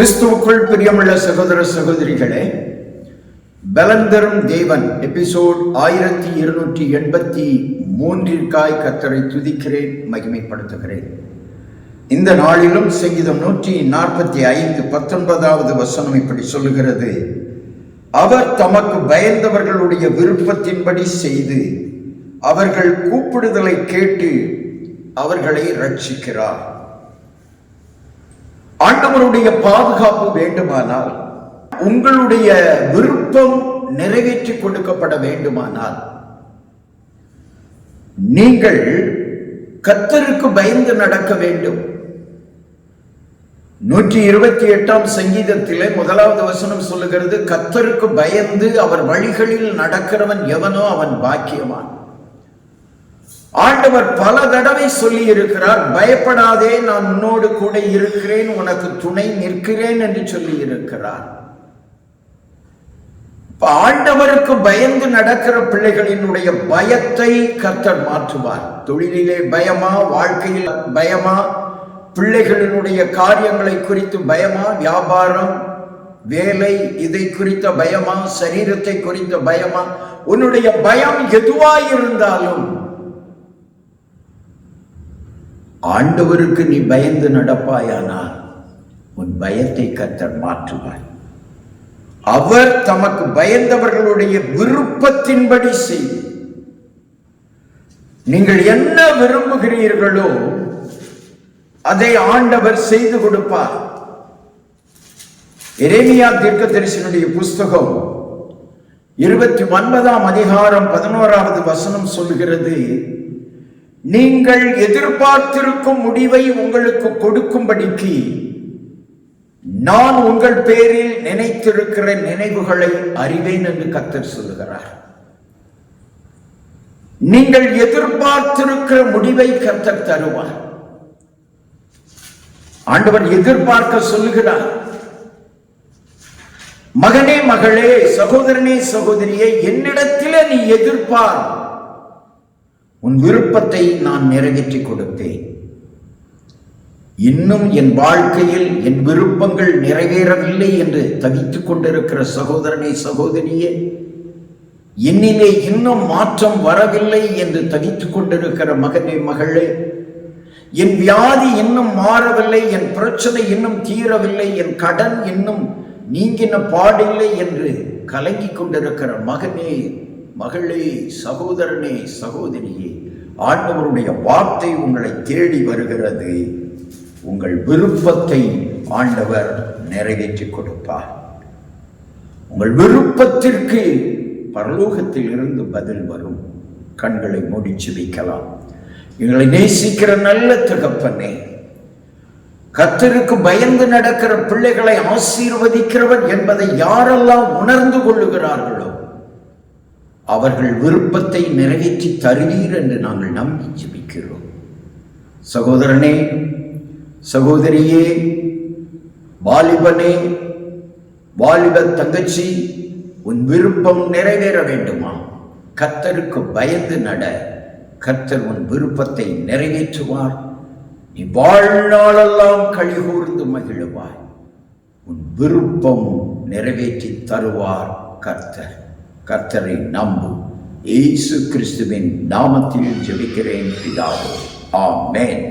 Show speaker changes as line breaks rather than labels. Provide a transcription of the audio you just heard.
கிறிஸ்துவுக்குள் பிரியமுள்ள சகோதர சகோதரிகளே பலந்தரும் தேவன் எபிசோட் ஆயிரத்தி இருநூற்றி எண்பத்தி மூன்றிற்காய் கத்தரை துதிக்கிறேன் மகிமைப்படுத்துகிறேன் இந்த நாளிலும் சங்கீதம் நூற்றி நாற்பத்தி ஐந்து பத்தொன்பதாவது வசனம் இப்படி சொல்லுகிறது அவர் தமக்கு பயந்தவர்களுடைய விருப்பத்தின்படி செய்து அவர்கள் கூப்பிடுதலை கேட்டு அவர்களை ரட்சிக்கிறார் ஆண்டவருடைய பாதுகாப்பு வேண்டுமானால் உங்களுடைய விருப்பம் நிறைவேற்றி கொடுக்கப்பட வேண்டுமானால் நீங்கள் கத்தருக்கு பயந்து நடக்க வேண்டும் நூற்றி இருபத்தி எட்டாம் சங்கீதத்திலே முதலாவது வசனம் சொல்லுகிறது கத்தருக்கு பயந்து அவர் வழிகளில் நடக்கிறவன் எவனோ அவன் பாக்கியவான் ஆண்டவர் பல தடவை சொல்லி இருக்கிறார் பயப்படாதே நான் உன்னோடு கூட இருக்கிறேன் உனக்கு துணை நிற்கிறேன் என்று சொல்லி இருக்கிறார் ஆண்டவருக்கு பயந்து நடக்கிற பிள்ளைகளினுடைய பயத்தை கத்தர் மாற்றுவார் தொழிலிலே பயமா வாழ்க்கையில் பயமா பிள்ளைகளினுடைய காரியங்களை குறித்து பயமா வியாபாரம் வேலை இதை குறித்த பயமா சரீரத்தை குறித்த பயமா உன்னுடைய பயம் எதுவாயிருந்தாலும் ஆண்டவருக்கு நீ பயந்து நடப்பாயானால் உன் பயத்தை கத்தர் மாற்றுவார் அவர் தமக்கு பயந்தவர்களுடைய விருப்பத்தின்படி செய்து நீங்கள் என்ன விரும்புகிறீர்களோ அதை ஆண்டவர் செய்து கொடுப்பார் இரேமியா தீர்க்க தரிசனுடைய புஸ்தகம் இருபத்தி ஒன்பதாம் அதிகாரம் பதினோராவது வசனம் சொல்கிறது நீங்கள் எதிர்பார்த்திருக்கும் முடிவை உங்களுக்கு கொடுக்கும்படிக்கு நான் உங்கள் பேரில் நினைத்திருக்கிற நினைவுகளை அறிவேன் என்று கத்தர் சொல்லுகிறார் நீங்கள் எதிர்பார்த்திருக்கிற முடிவை கத்தர் தருவார் ஆண்டவர் எதிர்பார்க்க சொல்லுகிறார் மகனே மகளே சகோதரனே சகோதரியே என்னிடத்தில நீ எதிர்பார் உன் விருப்பத்தை நான் நிறைவேற்றி கொடுத்தேன் இன்னும் என் வாழ்க்கையில் என் விருப்பங்கள் நிறைவேறவில்லை என்று தவித்துக் கொண்டிருக்கிற சகோதரனை சகோதரியே என்னிலே இன்னும் மாற்றம் வரவில்லை என்று தவித்துக் கொண்டிருக்கிற மகனே மகளே என் வியாதி இன்னும் மாறவில்லை என் பிரச்சனை இன்னும் தீரவில்லை என் கடன் இன்னும் நீங்கின பாடில்லை என்று கலங்கிக் கொண்டிருக்கிற மகனே மகளே சகோதரனே சகோதரியே ஆண்டவருடைய வார்த்தை உங்களை தேடி வருகிறது உங்கள் விருப்பத்தை ஆண்டவர் நிறைவேற்றி கொடுப்பார் உங்கள் விருப்பத்திற்கு பரலோகத்தில் இருந்து பதில் வரும் கண்களை முடிச்சு வைக்கலாம் எங்களை நேசிக்கிற நல்ல தகப்பனே கத்தருக்கு பயந்து நடக்கிற பிள்ளைகளை ஆசீர்வதிக்கிறவர் என்பதை யாரெல்லாம் உணர்ந்து கொள்ளுகிறார்களோ அவர்கள் விருப்பத்தை நிறைவேற்றி தருவீர் என்று நாங்கள் நம்பி ஜபிக்கிறோம் சகோதரனே சகோதரியே வாலிபனே வாலிப தங்கச்சி உன் விருப்பம் நிறைவேற வேண்டுமா கத்தருக்கு பயந்து நட கத்தர் உன் விருப்பத்தை நிறைவேற்றுவார் நீ வாழ்நாளெல்லாம் கழிகூர்ந்து மகிழுவாய் உன் விருப்பம் நிறைவேற்றி தருவார் கர்த்தர் கர்த்தரை நம்பு இயேசு கிறிஸ்துவின் நாமத்தில் ஜெபிக்கிறேன் பிதாவே ஆமேன்